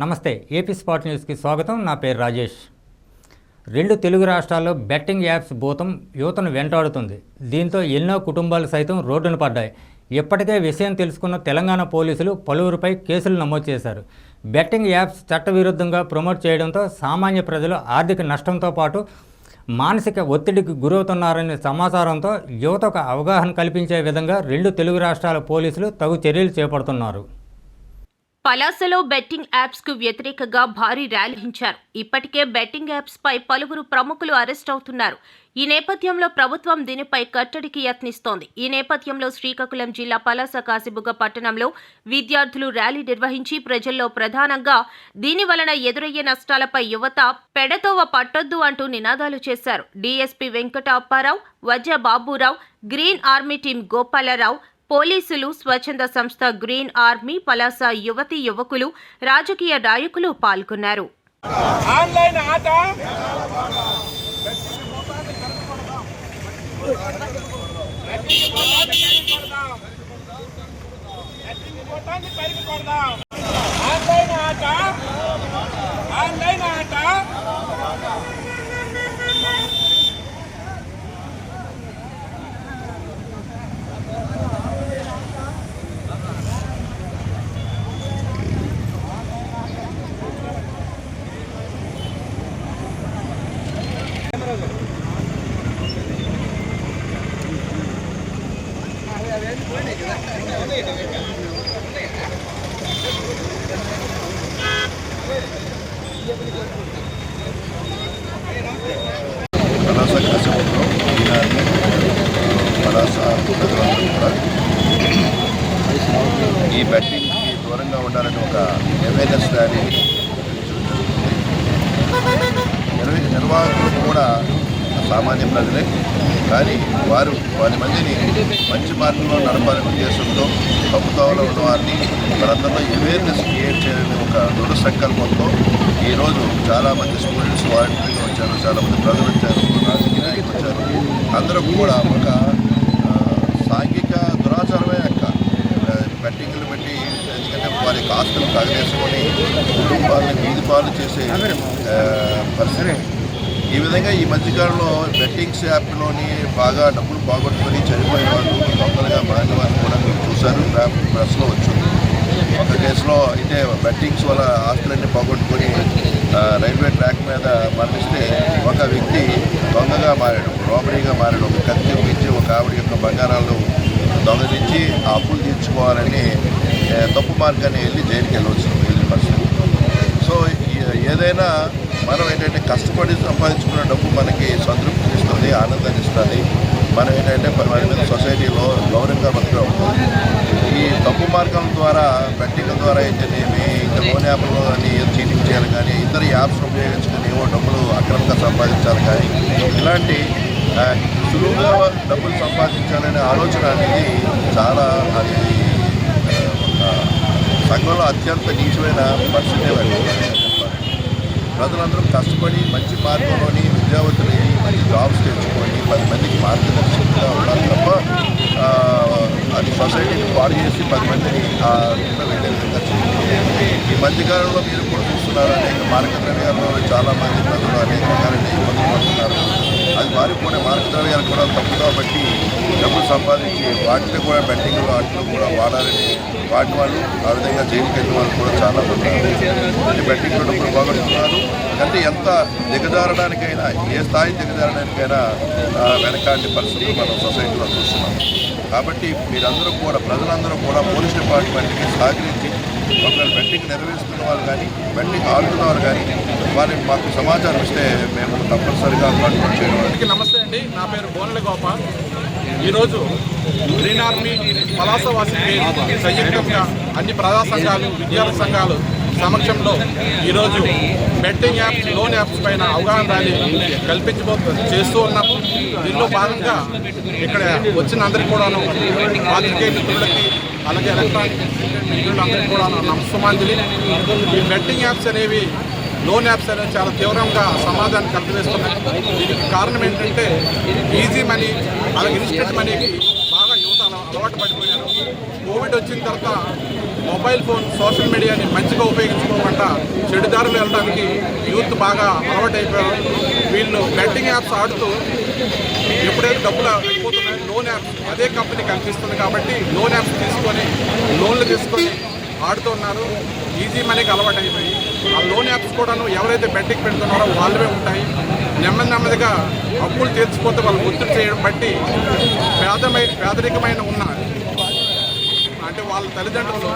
నమస్తే AP spot న్యూస్కి స్వాగతం. నా పేరు రాజేష్. రెండు తెలుగు రాష్ట్రాల్లో బెట్టింగ్ యాప్స్ భూతం యువతను వెంటాడుతుంది. దీంతో ఎన్నో కుటుంబాలు సైతం రోడ్డున పడ్డాయి. ఇప్పటికే విషయం తెలుసుకున్న తెలంగాణ పోలీసులు పలువురిపై కేసులు నమోదు చేశారు. బెట్టింగ్ యాప్స్ చట్టవిరుద్ధంగా ప్రమోట్ చేయడంతో సామాన్య ప్రజలు ఆర్థిక నష్టంతో పాటు మానసిక ఒత్తిడికి గురవుతున్నారనే సమాచారంతో యువతకు అవగాహన కల్పించే విధంగా రెండు తెలుగు రాష్ట్రాల పోలీసులు తగు చర్యలు చేపడుతున్నారు. పలాసలో బెట్టింగ్ యాప్స్కు వ్యతిరేకంగా భారీ ర్యాలీ నిర్వహించారు ఇప్పటికే బెట్టింగ్ యాప్స్ పై పలువురు ప్రముఖులు అరెస్ట్ అవుతున్నారు. ఈ నేపథ్యంలో ప్రభుత్వం దీనిపై కట్టడికి యత్నిస్తోంది. ఈ నేపథ్యంలో శ్రీకాకుళం జిల్లా పలాస కాసిబుగ్గ పట్టణంలో విద్యార్థులు ర్యాలీ నిర్వహించి ప్రజల్లో ప్రధానంగా దీని వలన ఎదురయ్యే నష్టాలపై యువత పెడతోవ పట్టొద్దు అంటూ నినాదాలు చేశారు. DSP Venkata Apparao Vajra Baburao green army team Gopalarao పోలీసులు స్వచ్ఛంద సంస్థ గ్రీన్ ఆర్మీ పలాస యువతి యువకులు రాజకీయ నాయకులు పాల్గొన్నారు. ఆన్లైన్ ఆట ఆన్లైన్ ఆట పలాస కాసేపులో ఈనాడు పలాస కూడా ఈ బెట్టింగ్కి దూరంగా ఉండాలని ఒక అవేర్నెస్ ర్యాలీ నిర్వాహకులు కూడా సామాన్య ప్రజలే కానీ వారు వారి మందిని మంచి మార్గంలో నడపాలని ఉద్దేశంతో ప్రభుత్వంలో ఉన్న వారిని వారందరిలో అవేర్నెస్ క్రియేట్ చేయాలని ఒక దృఢ సంకల్పంతో ఈరోజు చాలామంది స్టూడెంట్స్ వాలంటీర్గా వచ్చారు చాలామంది ప్రజలు వచ్చారు రాజకీయ నాయకులు వచ్చారు. అందరూ కూడా ఒక సాంఘిక దురాచారమే యొక్క బెట్టింగ్లు పెట్టి ఎందుకంటే వారి ఆస్తులు తగలేసుకొని కుటుంబాలను వీధి పాలు చేసే పరిస్థితి. ఈ విధంగా ఈ మధ్యకాలంలో బెట్టింగ్స్ యాప్లోని బాగా డబ్బులు బాగొట్టుకొని చనిపోయిన వాళ్ళు దొంగలుగా మారిన వాళ్ళు కూడా మీరు చూశారు ప్రెస్లో వచ్చింది ఒక కేసులో అయితే బెట్టింగ్స్ వల్ల ఆస్తులన్నీ పోగొట్టుకొని రైల్వే ట్రాక్ మీద మరణిస్తే ఒక వ్యక్తి దొంగగా మారాడు రోబరీగా మారాడు ఒక కత్తి ఇచ్చి ఒక ఆవిడ యొక్క బంగారాలు దొంగలించి ఆ అప్పులు తీర్చుకోవాలని తప్పు మార్గాన్ని వెళ్ళి జైలుకి వెళ్ళవచ్చు వెళ్ళిన పరిస్థితి. సో ఏదైనా మనం ఏంటంటే కష్టపడి సంపాదించుకున్న డబ్బు మనకి సంతృప్తిని ఇస్తుంది ఆనందాన్ని ఇస్తుంది. మనం ఏంటంటే సొసైటీలో గౌరవంగా బతకడం ఉంటుంది ఈ తప్పు మార్గం ద్వారా బెట్టింగ్ ద్వారా అయితేనేమి ఇంకా లోన్ యాప్లో అని చీటింగ్ చేయాలి కానీ ఇతర యాప్స్ ఉపయోగించుకుని ఏవో డబ్బులు అక్రమంగా సంపాదించాలి కానీ ఇలాంటి సులువుగా డబ్బులు సంపాదించాలనే ఆలోచన అనేది చాలా అది సంఘంలో అత్యంత నీచమైన పరిస్థితి చెప్పాలి ప్రజలందరూ కష్టపడి మంచి మార్గంలోని విద్యావంతులు అయ్యి మంచి జాబ్స్ తెచ్చుకొని పది మందికి మార్గదర్శకంగా ఉండాలి తప్ప అది సొసైటీని పాడు చేసి పది మందిని వెళ్ళే విధంగా ఈ మధ్యకాలంలో మీరు కూడా చూస్తున్నారు అనేక మార్గద్రవ్యాల్లో చాలా మంది ప్రజలు అనేక రకాలని ఇబ్బందులు పడుతున్నారు. అది మారిపోయిన మార్గద్రవ్యాలు కూడా తప్పుగా బట్టి డబ్బులు సంపాదించి వాటిని కూడా బెట్టింగ్ వాటిలో కూడా వాడాలని వాటి వాళ్ళు ఆ విధంగా జైలుకి వెళ్ళిన వాళ్ళు కూడా చాలా మంది ఉన్నారు. బెట్టింగ్ డబ్బులు పోగొట్టుకున్నారు అంటే ఎంత దిగజారడానికైనా ఏ స్థాయి దిగజారడానికైనా వెనకాంటి పరిస్థితులు మనం సొసైటీలో చూస్తున్నాం. కాబట్టి మీరందరూ కూడా ప్రజలందరూ కూడా పోలీస్ డిపార్ట్మెంట్కి సహకరించి ఒకవేళ బెట్టింగ్ నిర్వహిస్తున్న వాళ్ళు కానీ బెట్టింగ్ ఆడుతున్న వాళ్ళు కానీ వారికి మాకు సమాచారం ఇస్తే మేము తప్పనిసరిగా అందుబాటులో చేయడం నమస్తే అండి. నా పేరు బోనల గోపాల్ ఈరోజు గ్రీన్ ఆర్మీ పలాసవాసి సంయుక్తంగా అన్ని ప్రజా సంఘాలు విద్యార్థి సంఘాలు సమక్షంలో ఈరోజు బెట్టింగ్ యాప్స్ లోన్ యాప్స్ పైన అవగాహన ర్యాలీ కల్పించబో చేస్తూ ఉన్నాము. దీనిలో భాగంగా ఇక్కడ వచ్చిన అందరికీ కూడాను పాత్రికేయ మిత్రులకి అలాగే ఎలక్ట్రానిక్ మిత్రులందరికీ కూడా నమస్తమాంజలి ఈ బెట్టింగ్ యాప్స్ అనేవి లోన్ యాప్స్ అనేవి చాలా తీవ్రంగా సమాజాన్ని కలిపివేస్తున్నాయి దీనికి కారణం ఏంటంటే ఈజీ మనీ అలాగే ఇన్స్టెంట్ మనీకి బాగా యువత అలవాటు పడిపోయారు. కోవిడ్ వచ్చిన తర్వాత మొబైల్ ఫోన్ సోషల్ మీడియాని మంచిగా ఉపయోగించుకోకుండా చెడుదారులు వెళ్ళడానికి యూత్ బాగా అలవాటైపోయారు. వీళ్ళు బెట్టింగ్ యాప్స్ ఆడుతూ ఎప్పుడైతే డబ్బులు అయిపోతున్నాయి? లోన్ యాప్స్ అదే కంపెనీ కనిపిస్తుంది కాబట్టి లోన్ యాప్స్ తీసుకొని లోన్లు తీసుకొని ఆడుతున్నారు ఈజీ మనీకి అలవాటు అయిపోయి. ఆ లోన్ యాప్స్ కూడాను ఎవరైతే బెట్టింగ్ పెడుతున్నారో వాళ్ళవే ఉంటాయి. నెమ్మది నెమ్మదిగా అప్పులు తీర్చిపోతే వాళ్ళు గుర్తు చేయడం బట్టి పేదమై పేదరికమైన ఉన్న వాళ్ళ తల్లిదండ్రులు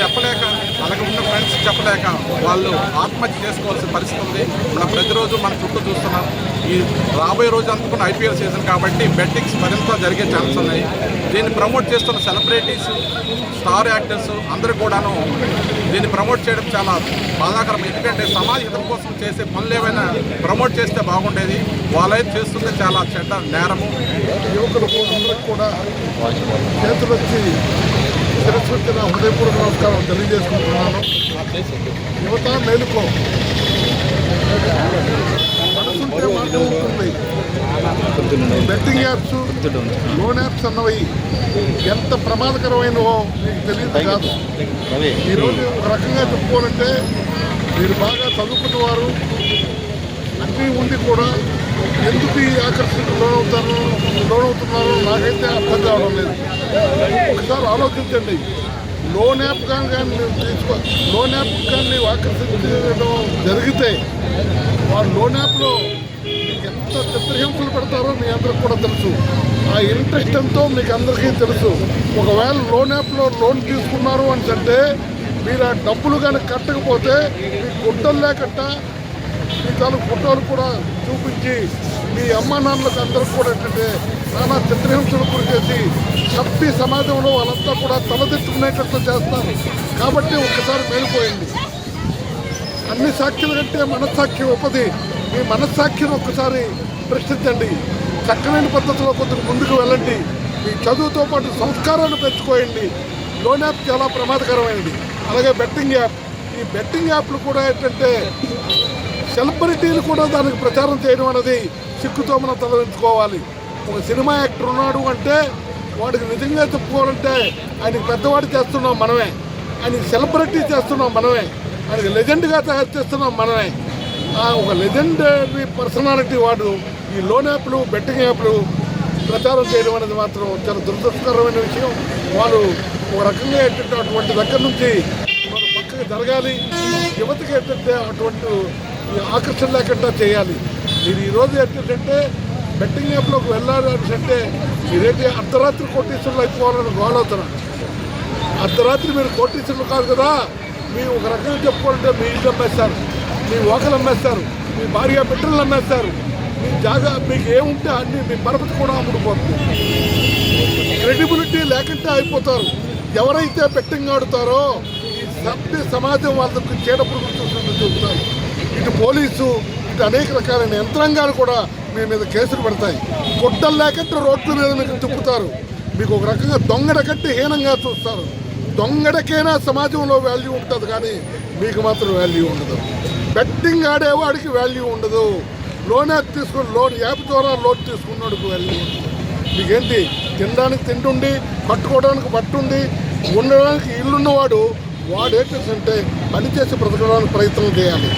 చెప్పలేక అలాగే ఉన్న ఫ్రెండ్స్ చెప్పలేక వాళ్ళు ఆత్మహత్య చేసుకోవాల్సిన పరిస్థితి ఉంది. మనం ప్రతిరోజు మన చుట్టూ చూస్తున్నాం. ఈ రాబోయే రోజు అందుకున్న ఐపీఎల్ సీజన్ కాబట్టి బెట్టింగ్స్ మరింత జరిగే ఛాన్స్ ఉన్నాయి. దీన్ని ప్రమోట్ చేస్తున్న సెలబ్రిటీస్ స్టార్ యాక్టర్స్ అందరూ కూడాను దీన్ని ప్రమోట్ చేయడం చాలా బాధాకరం. ఎందుకంటే సమాజ హితం కోసం చేసే పనులు ఏమైనా ప్రమోట్ చేస్తే బాగుండేది. వాళ్ళైతే చేస్తుంది చాలా చెడ్డ నేరము. యువకులు కూడా చేతులు వచ్చి శిరస్సు నా హృదయపూర్వక నమస్కారం తెలియజేసుకుంటున్నాను. యువత మేలుకో. మనసుంటే బెట్టింగ్ యాప్స్ లోన్ యాప్స్ అన్నవి ఎంత ప్రమాదకరమైనవో మీకు తెలియదు కాదు. ఈరోజు ఒక రకంగా చెప్పుకోవాలంటే మీరు బాగా చదువుకున్నవారు అన్నీ ఉండి కూడా ఎందుకు ఈ ఆకర్షణకు లోనవుతారు? లోనవుతున్నారు నాకైతే అర్థం కావడం లేదు. ఒకసారి ఆలోచించండి. లోన్ యాప్ కానీ కానీ మేము తీసుకో లోన్ యాప్ కానీ నీవు ఆకర్షించడం జరిగితే ఆ లోన్ యాప్లో ఎంత చిత్రహింసలు పెడతారో మీ అందరికి కూడా తెలుసు. ఆ ఇంట్రెస్ట్ ఎంతో మీకు అందరికీ తెలుసు. ఒకవేళ లోన్ యాప్లో లోన్ తీసుకున్నారు అని అంటే మీరు ఆ డబ్బులు కానీ కట్టకపోతే మీ గుడ్డలు లేకట్ట మీ తాలూకు ఫోటోలు కూడా చూపించి మీ అమ్మ నాన్నలకు అందరికి కూడా ఏంటంటే నానా చిత్రహింసలు గురి చేసి చప్పి సమాజంలో వాళ్ళంతా కూడా తలదిట్టుకునేటట్లు చేస్తారు. కాబట్టి ఒకసారి మేలుపోయింది అన్ని సాక్షుల కంటే మనస్సాక్షి ఉపది. మీ మనస్సాక్షిని ఒక్కసారి ప్రశ్నించండి. చక్కనైన పద్ధతిలో కొద్దిగా ముందుకు వెళ్ళండి. మీ చదువుతో పాటు సంస్కారాన్ని పెంచుకోయండి. లోన్ యాప్ చాలా ప్రమాదకరమైనది. అలాగే బెట్టింగ్ యాప్. ఈ బెట్టింగ్ యాప్లు కూడా ఏంటంటే సెలబ్రిటీలు కూడా దానికి ప్రచారం చేయడం అనేది సిక్కుతో మనం తలదించుకోవాలి. ఒక సినిమా యాక్టర్ ఉన్నాడు అంటే వాడికి నిజంగా చెప్పుకోవాలంటే ఆయనకి పెద్దవాడు చేస్తున్నాం మనమే. ఆయనకి సెలబ్రిటీ చేస్తున్నాం మనమే. ఆయనకి లెజెండ్గా తయారు చేస్తున్నాం మనమే. ఆ ఒక లెజెండరీ పర్సనాలిటీ వాడు ఈ లోన్ యాప్లు బెట్టింగ్ యాప్లు ప్రచారం చేయడం అనేది మాత్రం చాలా దురదృష్టకరమైన విషయం. వాళ్ళు ఒక రకంగా ఏంటంటే అటువంటి దగ్గర నుంచి వాళ్ళు పక్కకి జరగాలి. యువతకి ఏంటంటే అటువంటి ఆకర్షణ లేకుండా చేయాలి. మీరు ఈరోజు ఏంటంటే బెట్టింగ్ యాప్లోకి వెళ్ళాలి అంటే మీరేంటి అర్ధరాత్రి కోటీశ్వరులు అయిపోవాలని గోలవుతున్నారు అర్ధరాత్రి మీరు కోటీశ్వరులు కాదు కదా మీరు ఒక రకంగా చెప్పుకోవాలంటే మీ ఇల్లు అమ్మేస్తారు మీ ఓకలు అమ్మేస్తారు మీ భార్య బిడ్డలు అమ్మేస్తారు మీ జాగా మీకు ఏముంటే అన్ని మీ పరపతి కూడా అమ్ముడుపోతుంది. క్రెడిబిలిటీ లేకుంటే అయిపోతారు. ఎవరైతే బెట్టింగ్ ఆడుతారో ఈ సభ్య సమాజం వాళ్ళకు చీడపురుగులు చూస్తుంది చూపుతారు ఇటు పోలీసు ఇటు అనేక రకాలైన యంత్రాంగాలు కూడా మీ మీద కేసులు పెడతాయి. గుడ్డలు లేకుంటే రోడ్ల మీద మీకు తిప్పుతారు. మీకు ఒక రకంగా దొంగడ కట్టి హీనంగా చూస్తారు. దొంగడకైనా సమాజంలో వాల్యూ ఉంటుంది కానీ మీకు మాత్రం వాల్యూ ఉండదు. బెట్టింగ్ ఆడేవాడికి వాల్యూ ఉండదు. లోన్ యాప్ తీసుకుని లోన్ యాప్ ద్వారా లోన్ తీసుకున్నాడికి వాల్యూ ఉండదు. మీకేంటి? తినడానికి తింటుండి కట్టుకోవడానికి పట్టుండి ఉండడానికి ఇల్లున్నవాడు వాడు ఏంటంటే పనిచేసి బ్రతకడానికి ప్రయత్నం చేయాలి.